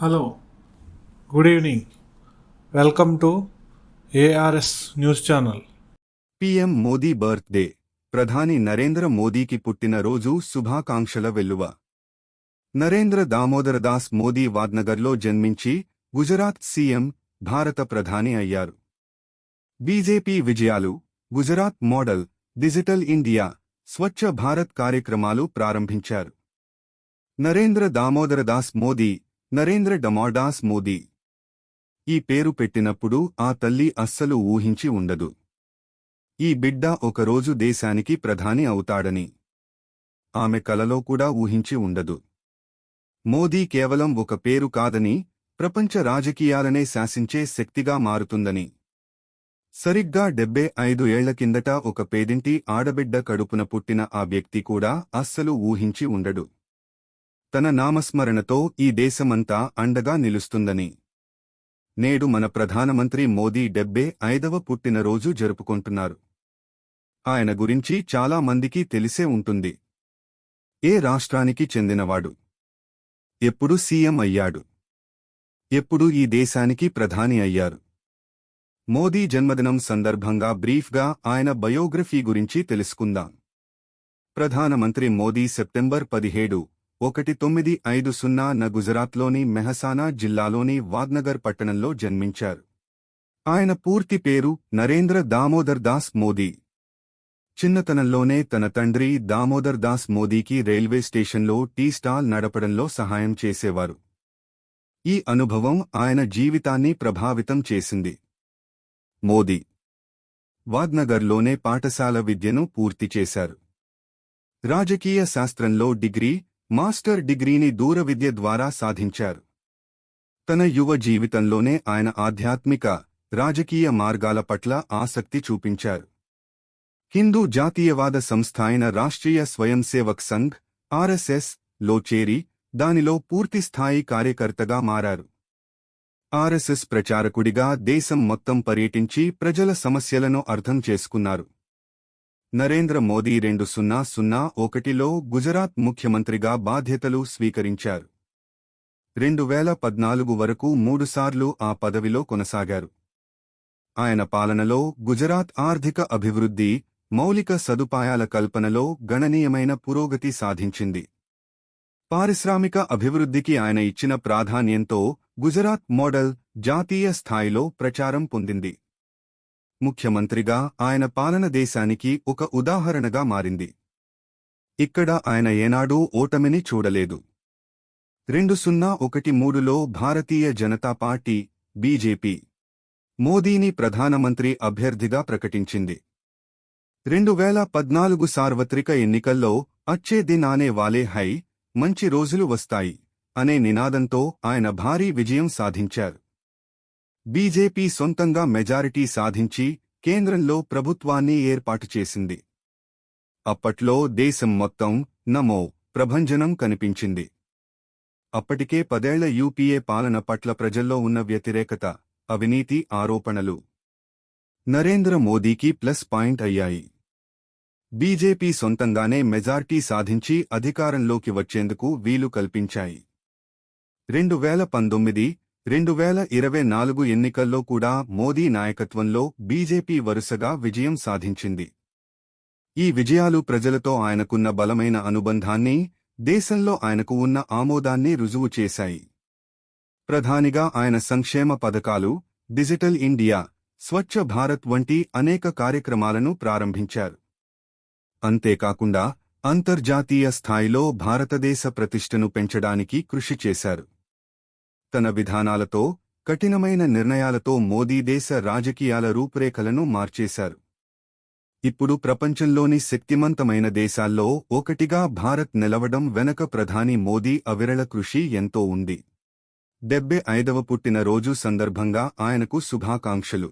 Hello good evening. Welcome to ARS news channel. PM Modi birthday. ప్రధాని నరేంద్ర మోదీకి పుట్టినరోజు శుభాకాంక్షల వెల్లువ. నరేంద్ర దామోదరదాస్ మోదీ వాద్నగర్లో జన్మించి గుజరాత్ సీఎం భారత ప్రధాని అయ్యారు. బీజేపీ విజయాలు Gujarat model digital India Swachh Bharat కార్యక్రమాలు ప్రారంభించారు. నరేంద్ర దామోదరదాస్ మోదీ నరేంద్ర డమాడాస్ మోదీ. ఈ పేరు పెట్టినప్పుడు ఆ తల్లి అస్సలు ఊహించి ఉండదు. ఈ బిడ్డ ఒకరోజు దేశానికి ప్రధాని అవుతాడని. ఆమె కలలో కూడా ఊహించి ఉండదు. మోదీ కేవలం ఒక పేరు కాదని ప్రపంచ రాజకీయాలనే శాసించే శక్తిగా మారుతుందని. సరిగ్గా డెబ్బై ఐదు ఏళ్ళ కిందట ఒక పేదింటి ఆడబిడ్డ కడుపున పుట్టిన ఆ వ్యక్తి కూడా అస్సలు ఊహించి ఉండడు. తన నామస్మరణతో ఈ దేశమంతా అండగా నిలుస్తుందని. నేడు మన ప్రధానమంత్రి మోదీ డెబ్బే ఐదవ పుట్టినరోజు జరుపుకుంటున్నారు. ఆయన గురించి చాలా మందికి తెలిసే ఉంటుంది. ఏ రాష్ట్రానికి చెందినవాడు? ఎప్పుడు సీఎం అయ్యాడు? ఎప్పుడు ఈ దేశానికి ప్రధాని అయ్యారు? మోదీ జన్మదినం సందర్భంగా బ్రీఫ్గా ఆయన బయోగ్రఫీ గురించి తెలుసుకుందాం. ప్రధానమంత్రి మోదీ సెప్టెంబర్ పదిహేడు ఒకటి తొమ్మిది ఐదు సున్నా న గుజరాత్లోని మెహసానా జిల్లాలోని వాద్నగర్ పట్టణంలో జన్మించారు. ఆయన పూర్తి పేరు నరేంద్ర దామోదర్ దాస్ మోదీ. చిన్నతనంలోనే తన తండ్రి దామోదర్ దాస్ మోదీకి రైల్వే స్టేషన్లో టీ స్టాల్ నడపడంలో సహాయం చేసేవారు. ఈ అనుభవం ఆయన జీవితాన్ని ప్రభావితం చేసింది. మోదీ వాద్నగర్లోనే పాఠశాల విద్యను పూర్తి చేశారు. రాజకీయ శాస్త్రంలో డిగ్రీ మాస్టర్ డిగ్రీని దూర విద్య ద్వారా సాధించారు. తన యువ జీవితంలోనే ఆయన ఆధ్యాత్మిక రాజకీయ మార్గాల పట్ల ఆసక్తి చూపించారు. హిందూ జాతీయవాద సంస్థ అయిన రాష్ట్రీయ స్వయం సేవక్ సంఘ్ ఆర్ఎస్ఎస్లో చేరి దానిలో పూర్తిస్థాయి కార్యకర్తగా మారారు. ఆర్ఎస్ఎస్ ప్రచారకుడిగా దేశం మొత్తం పర్యటించి ప్రజల సమస్యలను అర్థం చేసుకున్నారు. నరేంద్ర మోదీ రెండు సున్నా సున్నా ఒకటిలో గుజరాత్ ముఖ్యమంత్రిగా బాధ్యతలు స్వీకరించారు. రెండు వేల పద్నాలుగు వరకు మూడుసార్లు ఆ పదవిలో కొనసాగారు. ఆయన పాలనలో గుజరాత్ ఆర్థిక అభివృద్ధి మౌలిక సదుపాయాల కల్పనలో గణనీయమైన పురోగతి సాధించింది. పారిశ్రామిక అభివృద్ధికి ఆయన ఇచ్చిన ప్రాధాన్యంతో గుజరాత్ మోడల్ జాతీయ స్థాయిలో ప్రచారం పొందింది. ముఖ్యమంత్రిగా ఆయన పాలన దేశానికి ఒక ఉదాహరణగా మారింది. ఇక్కడ ఆయన ఏనాడూ ఓటమిని చూడలేదు. రెండు సున్నా ఒకటి మూడులో భారతీయ జనతా పార్టీ బీజేపీ మోదీని ప్రధానమంత్రి అభ్యర్థిగా ప్రకటించింది. రెండు వేల పద్నాలుగు సార్వత్రిక ఎన్నికల్లో అచ్చే దిన్ ఆనే వాలే హై మంచి రోజులు వస్తాయి అనే నినాదంతో ఆయన భారీ విజయం సాధించారు. బీజేపీ సొంతంగా మెజారిటీ సాధించి కేంద్రంలో ప్రభుత్వాన్ని ఏర్పాటు చేసింది. అప్పట్లో దేశం మొత్తం నమో ప్రభంజనం కనిపించింది. అప్పటికే పదేళ్ళ యూపీఏ పాలన పట్ల ప్రజల్లో ఉన్న వ్యతిరేకత అవినీతి ఆరోపణలు నరేంద్ర మోదీకి ప్లస్ పాయింట్ అయ్యాయి. బీజేపీ సొంతంగానే మెజార్టీ సాధించి అధికారంలోకి వచ్చేందుకు వీలు కల్పించాయి. రెండు వేల పంతొమ్మిది రెండు వేల ఇరవై నాలుగు ఎన్నికల్లో కూడా మోదీ నాయకత్వంలో బీజేపీ వరుసగా విజయం సాధించింది. ఈ విజయాలు ప్రజలతో ఆయనకున్న బలమైన అనుబంధాన్ని దేశంలో ఆయనకు ఉన్న ఆమోదాన్ని రుజువు చేశాయి. ప్రధానిగా ఆయన సంక్షేమ పథకాలు డిజిటల్ ఇండియా స్వచ్ఛ భారత్ వంటి అనేక కార్యక్రమాలను ప్రారంభించారు. అంతేకాకుండా అంతర్జాతీయ స్థాయిలో భారతదేశ ప్రతిష్టను పెంచడానికి కృషి చేశారు. తన విధానాలతో కఠినమైన నిర్ణయాలతో మోదీ దేశ రాజకీయాల రూపురేఖలను మార్చేశారు. ఇప్పుడు ప్రపంచంలోని శక్తిమంతమైన దేశాల్లో ఒకటిగా భారత్ నిలవడం వెనక ప్రధాని మోదీ అవిరళ కృషి ఎంతో ఉంది. డెబ్బై ఐదవ పుట్టినరోజు సందర్భంగా ఆయనకు శుభాకాంక్షలు.